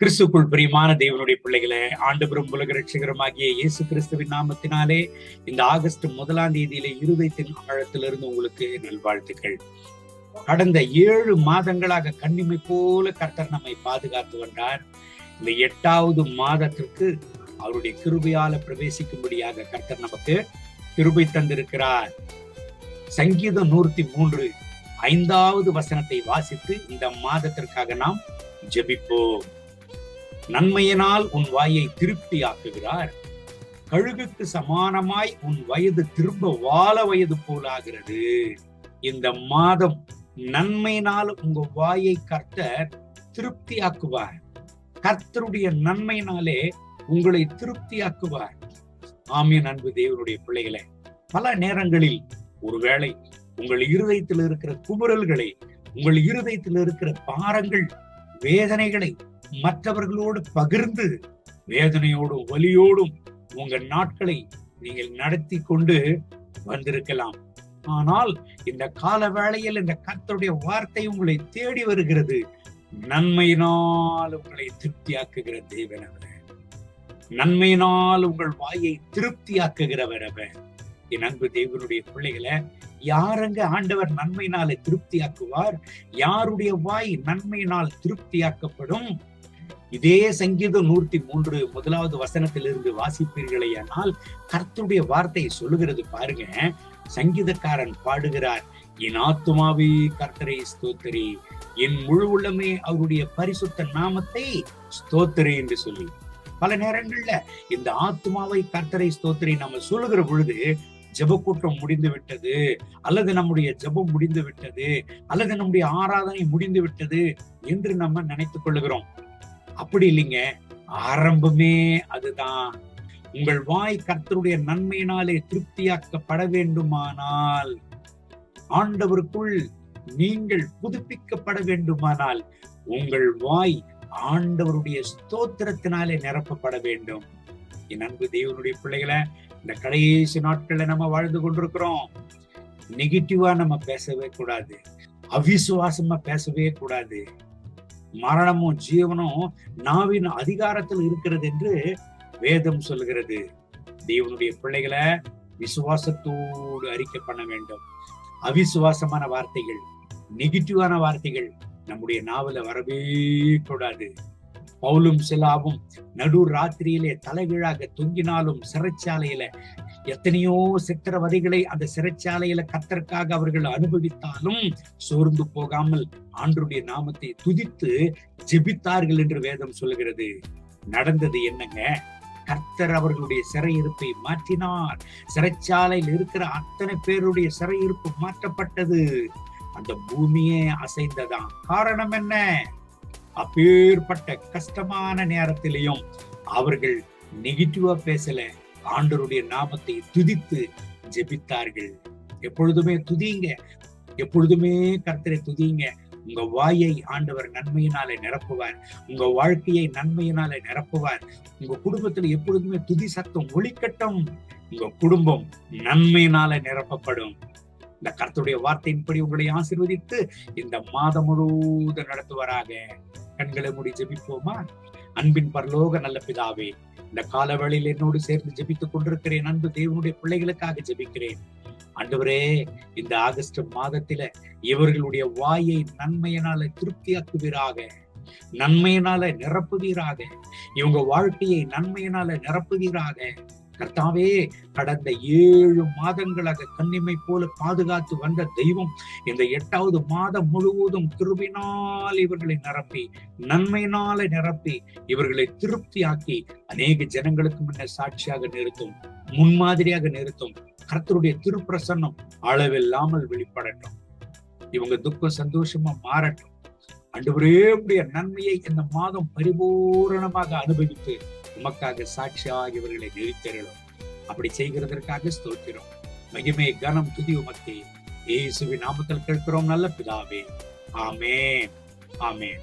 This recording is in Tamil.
கிறிஸ்துக்குள் பிரியமான தேவனுடைய பிள்ளைகளை ஆண்டுபுரம் உலக ரட்சகரமாகிய இயேசு கிறிஸ்துவின் நாமத்தினாலே இந்த ஆகஸ்ட் முதலாம் தேதியிலே இருதயத்தின் ஆழத்திலிருந்து உங்களுக்கு நல்வாழ்த்துக்கள். கடந்த ஏழு மாதங்களாக கண்ணிமை போல கர்த்தர் நம்மை பாதுகாத்து வந்தார். இந்த எட்டாவது மாதத்திற்கு அவருடைய கிருபையால பிரவேசிக்கும்படியாக கர்த்தர் நமக்கு கிருபை தந்திருக்கிறார். சங்கீதம் நூற்றி மூன்று ஐந்தாவது வசனத்தை வாசித்து இந்த மாதத்திற்காக நாம் ஜெபிப்போம். நன்மையினால் உன் வாயை திருப்தி ஆக்குகிறார் கழுகுக்கு சமானமாய் உன் வயது திரும்ப வாழ வயது போலாகிறது. இந்த மாதம் நன்மையினால் உங்க வாயை கர்த்தர் திருப்தி ஆக்குவார் கர்த்தருடைய நன்மையினாலே உங்களை திருப்தி ஆக்குவார் ஆமியன் அன்பு தேவனுடைய பிள்ளைகளை பல நேரங்களில் ஒருவேளை உங்கள் இருதயத்தில் இருக்கிற குமுறல்களை உங்கள் இருதயத்தில் இருக்கிற பாரங்கள் வேதனைகளை மற்றவர்களோடு பகிர்ந்து வேதனையோடும் வலியோடும் உங்கள் நாட்களை நீங்கள் நடத்தி கொண்டு வந்திருக்கலாம். ஆனால் இந்த கால வேளையில் இந்த கர்த்தருடைய வார்த்தை உங்களை தேடி வருகிறது. நன்மையினால் உங்களை திருப்தியாக்குகிற தேவனவர் நன்மையினால் உங்கள் வாயை திருப்தியாக்குகிறவர் என் அன்பு தேவனுடைய பிள்ளைகளை யாரங்க ஆண்டவர் நன்மையினால திருப்தியாக்குவார்? யாருடைய வாய் நன்மையினால் திருப்தியாக்கப்படும்? இதே சங்கீதம் நூற்றி மூன்று முதலாவது வசனத்திலிருந்து வாசிப்பீர்களே ஆனால் கர்த்தருடைய வார்த்தையை சொல்லுகிறது பாருங்க. சங்கீதக்காரன் பாடுகிறார் என் ஆத்துமாவே கர்த்தரை ஸ்தோத்திரி என் முழு உள்ளமே அவருடைய பரிசுத்த நாமத்தை ஸ்தோத்திரி என்று சொல்லி. பல நேரங்கள்ல இந்த ஆத்மாவை கர்த்தரை ஸ்தோத்திரி நம்ம சொல்லுகிற பொழுது ஜெபக்கூட்டம் முடிந்து விட்டது அல்லது நம்முடைய ஜெபம் முடிந்து விட்டது அல்லது நம்முடைய ஆராதனை முடிந்து விட்டது என்று நம்ம நினைத்துக் கொள்ளுகிறோம். அப்படி இல்லைங்க. ஆரம்பமே அதுதான். உங்கள் வாய் கர்த்தருடைய நன்மையினாலே திருப்தியாக்கப்பட வேண்டுமானால் ஆண்டவருக்குள் நீங்கள் புதுப்பிக்கப்பட வேண்டுமானால் உங்கள் வாய் ஆண்டவருடைய ஸ்தோத்திரத்தினாலே நிரப்பப்பட வேண்டும். என் அன்பு தேவனுடைய பிள்ளைகளை இந்த கடைசி நாட்கள்ல நம்ம வாழ்ந்து கொண்டிருக்கிறோம். நெகட்டிவா நம்ம பேசவே கூடாது. அவிசுவாசமா பேசவே கூடாது. மரணமும் ஜீவனும் நாவின் அதிகாரத்தில் இருக்கிறது என்று வேதம் சொல்கிறது. தேவனுடைய பிள்ளைகளை விசுவாசத்தோடு அறிக்கை பண்ண வேண்டும். அவிசுவாசமான வார்த்தைகள் நெகட்டிவான வார்த்தைகள் நம்முடைய நாவல வரவே கூடாது. பவுலும் சிலாவும் நடு ராத்திரியிலே தலைகீழாக தொங்கினாலும் சிறைச்சாலையில எத்தனையோ சித்திரவதைகளை அந்த சிறைச்சாலையில கத்தற்காக அவர்கள் அனுபவித்தாலும் சோர்ந்து போகாமல் ஆண்டுடைய நாமத்தை துதித்து ஜெபித்தார்கள் என்று வேதம் சொல்லுகிறது. நடந்தது என்னங்க? கர்த்தர் அவர்களுடைய சிறையிருப்பை மாற்றினார். சிறைச்சாலையில் இருக்கிற அத்தனை பேருடைய சிறையிருப்பு மாற்றப்பட்டது. அந்த பூமியே அசைந்ததான் காரணம் என்ன? அப்பேற்பட்ட கஷ்டமான நேரத்திலையும் அவர்கள் நெகட்டிவா பேசல. ஆண்டருடைய நாமத்தை துதித்து ஜெபித்தார்கள். எப்பொழுதுமே துதிங்க எப்பொழுதுமே கர்த்தரை துதிங்க உங்க வாயை ஆண்டவர் நன்மையினாலே நிரப்புவார். உங்க வாழ்க்கையை நன்மையினாலே நிரப்புவார். உங்க குடும்பத்துல எப்பொழுதுமே துதி சத்தம் ஒழிக்கட்டும் உங்க குடும்பம் நன்மையினால நிரப்பப்படும். இந்த கர்த்தருடைய வார்த்தையின்படி உங்களை ஆசிர்வதித்து இந்த மாதம் முழுவதும் நடத்துவராக. கண்களை மூடி ஜெபிப்போமா? அன்பின் பரலோக நல்ல பிதாவே இந்த காலவழியில் என்னோடு சேர்ந்து ஜெபித்துக் கொண்டிருக்கிறேன். அன்பு தேவனுடைய பிள்ளைகளுக்காக ஜெபிக்கிறேன். ஆண்டவரே இந்த ஆகஸ்ட் மாதத்தில இவர்களுடைய வாயை நன்மையினால திருப்தியாக்குவீராக. நன்மையினால நிரப்புவீராக. இவங்க வாழ்க்கையை நன்மையினால நிரப்புவீராக. கர்த்தாவே கடந்த ஏழு மாதங்களாக கண்ணிமை போல பாதுகாத்து வந்த தெய்வம் இந்த எட்டாவது மாதம் முழுவதும் கிருபினால் இவர்களை நிரப்பி நன்மையினால நிரப்பி இவர்களை திருப்தியாக்கி அநேக ஜனங்களுக்கு முன்ன சாட்சியாக நிறுத்தும் முன்மாதிரியாக நிறுத்தும் கர்த்தருடைய திருப்பிரசன்னம் அளவில்லாமல் வெளிப்படட்டும். இவங்க துக்கம் சந்தோஷமா மாறட்டும். அன்று உடைய நன்மையை இந்த மாதம் பரிபூரணமாக அனுபவித்து உமக்காக சாட்சியாக இவர்களை நிறுத்திடலும் அப்படி செய்கிறதற்காக ஸ்தோத்திரம். மகிமை கனம் துதி உமக்கு. இயேசுவின் நாமத்தில் கேட்கிறோம் நல்ல பிதாவே. ஆமேன். ஆமேன்.